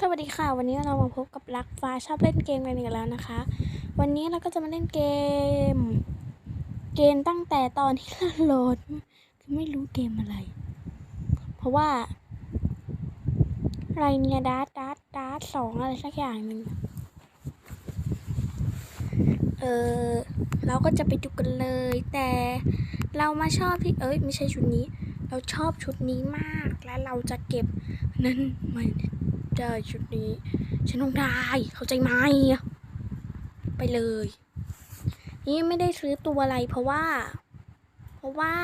สวัสดีค่ะ วันนี้เรามาพบกับรักฟ้าชอบเล่นเกมกันอีกแล้วนะคะ วันนี้เราก็จะมาเล่นเกม เกมตั้งแต่ตอนที่เราโหลดคือไม่รู้เกมอะไร เพราะว่าอะไรเนี่ยดาร์ดดาร์ดดาร์ดสองอะไรสักอย่างหนึ่งเออเราก็จะไปดูกันเลย แต่เรามาชอบที่เอ้ยไม่ใช่ชุดนี้ เราชอบชุดนี้มากและเราจะเก็บนั้นไม่ ได้ชุดนี้ ฉันต้องได้เข้าใจไหมไปเลย นี่ไม่ได้ซื้อตัวอะไรเพราะว่า เพราะว่า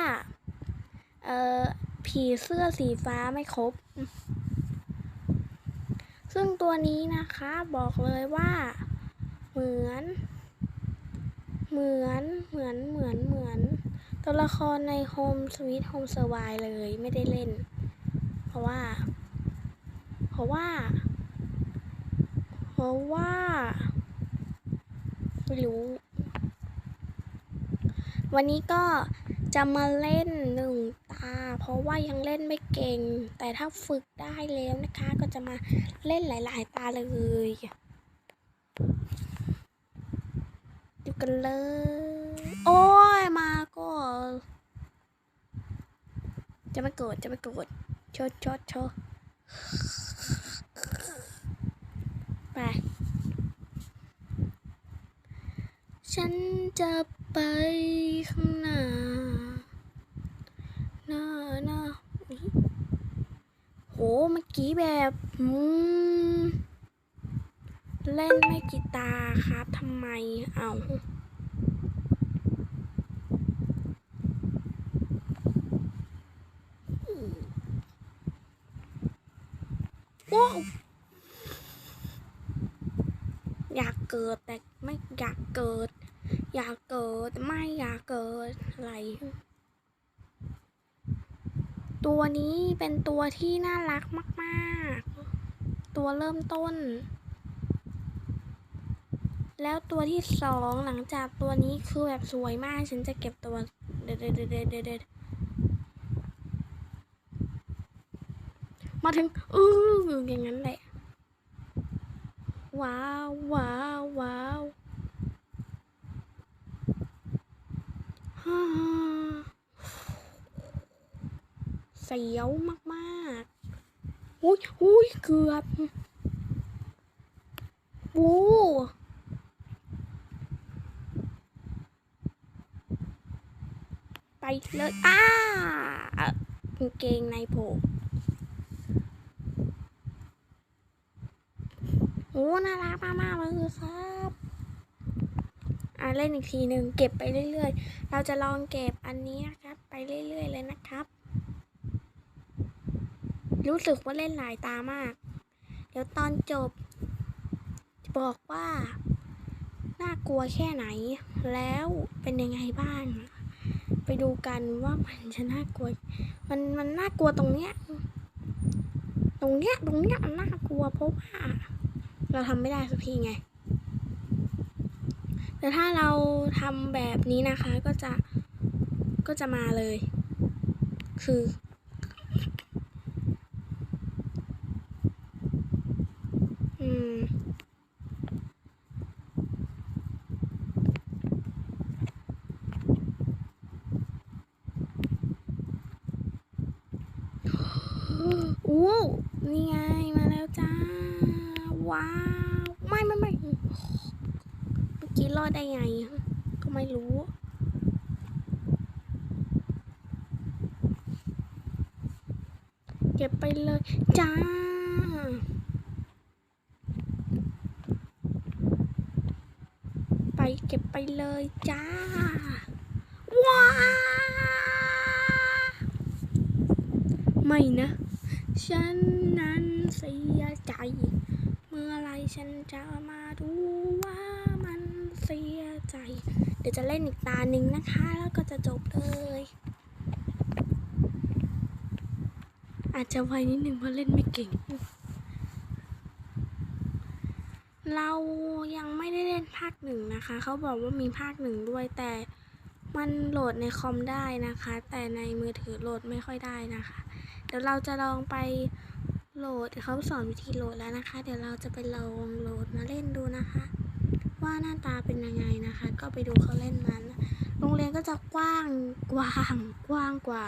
เอ่อผีเสื้อสีฟ้าไม่ครบ ซึ่งตัวนี้นะคะบอกเลยว่า เหมือน เหมือนเหมือนเหมือนเหมือน ตัวละครใน Home Sweet Home s u r v i v เลยไม่ได้เล่น เพราะว่า ราะว่า เพราะว่า ไม่รู้ วันนี้ก็จะมาเล่นหนึ่งตา เพราะว่ายังเล่นไม่เก่ง แต่ถ้าฝึกได้แล้วนะคะ ก็จะมาเล่นหลาย ๆ ตาเลยดูกันเลย โอ้ยมาก็จะไม่โกรธจะไม่โกรธชดชดชด ไป ฉันจะไปข้างหน้าหน้าหน้าโหเมื่อกี้แบบเล่นไม่กีตาครับทำไม เอา้าวอยาก เกิดแต่ไม่อยากเกิด อยากเกิดแต่ไม่อยากเกิดอะไร ตัวนี้เป็นตัวที่น่ารักมากๆ ตัวเริ่มต้น แล้วตัวที่สองหลังจากตัวนี้คือแบบสวยมาก ฉันจะเก็บตัวเด็ดเด็ดเด็ดเด็ดเด็ดมาถึง อืออย่างนั้นแหละ ว้าวว้าวว้าวฮ่าเสียวมากๆอุ้ยอุ้ยเกือบบูไปเลยอ้ากาเกงในโผล่โอ้ น่ารักมากๆเลยครับอะเล่นอีกทีหนึ่งเก็บไปเรื่อยๆ เราจะลองเก็บอันนี้นะครับ ไปเรื่อยๆเลยนะครับ รู้สึกว่าเล่นหลายตามาก เดี๋ยวตอนจบ บอกว่า น่ากลัวแค่ไหน แล้วเป็นยังไงบ้างไปดูกันว่ามันจะน่ากลัว มันมันน่ากลัวตรงเนี้ย ตรงเนี้ย ตรงเนี้ยมันน่ากลัวเพราะว่า เราทำไม่ได้สักทีไง แต่ถ้าเราทำแบบนี้นะคะก็จะก็จะมาเลย คือม อู้นี่ไง มาแล้วจ้า ว้าว ไม่ไม่ไม่เมื่อกี้รอดได้ไง ก็ไม่รู้เก็บไปเลยจ้าไปเก็บไปเลยจ้า ว้า ไม่นะ ฉันนั้นเสียใจ เมื่อไร ฉันจะมาดูว่ามันเสียใจ เดี๋ยวจะเล่นอีกตาหนึ่งนะคะ แล้วก็จะจบเลย อาจจะไวนิดนึงเพราะเล่นไม่เก่ง เรายังไม่ได้เล่นภาคหนึ่งนะคะ เขาบอกว่ามีภาคหนึ่งด้วยแต่มันโหลดในคอมได้นะคะ แต่ในมือถือโหลดไม่ค่อยได้นะคะ เดี๋ยวเราจะลองไป โหลดเขาสอนวิธีโหลดแล้วนะคะ เดี๋ยวเราจะไปลองโหลดมาเล่นดูนะคะ ว่าหน้าตาเป็นยังไงนะคะ ก็ไปดูเขาเล่นมันโรงเรียนก็จะกว้างกว้างกว้างกว่า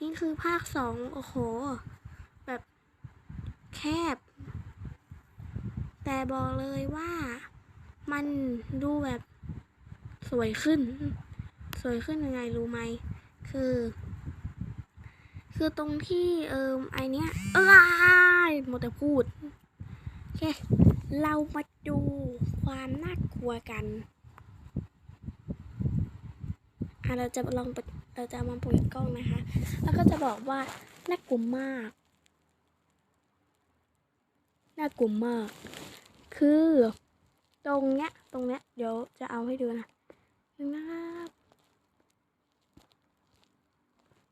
นี่คือภาคสองโอ้โห แบบแคบ แต่บอกเลยว่ามันดูแบบสวยขึ้น สวยขึ้นยังไงรู้ไหม คือ คือตรงที่เอิมไอเนี้ยเอ้ยหมดแต่พูดโอเคเรามาดูความน่ากลัวกันอะเราจะลองเปิดเราจะมาเปิดกล้องนะคะ แล้วก็จะบอกว่าน่ากลัวมากน่ากลัวมาก คือ ตรงเนี้ย ตรงเนี้ย เดี๋ยวจะเอาให้ดูนะนึงนะครับ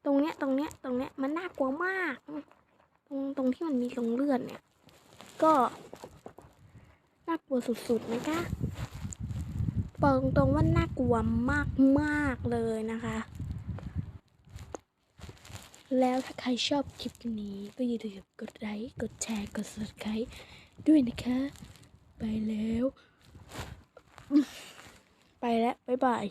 ตรงเนี้ยตรงเนี้ยตรงเนี้ยมันน่ากลัวมาก ตรงตรงที่มันมีตรงเลือดเนี่ย ก็น่ากลัวสุดๆนะคะบอกตรงๆว่าน่ากลัวมากๆเลยนะคะ แล้วถ้าใครชอบคลิปนี้ก็อย่าลืมกดไลค์กดแชร์กด subscribe ด้วยนะคะ ไปแล้ว ไปแล้ว บ๊ายบาย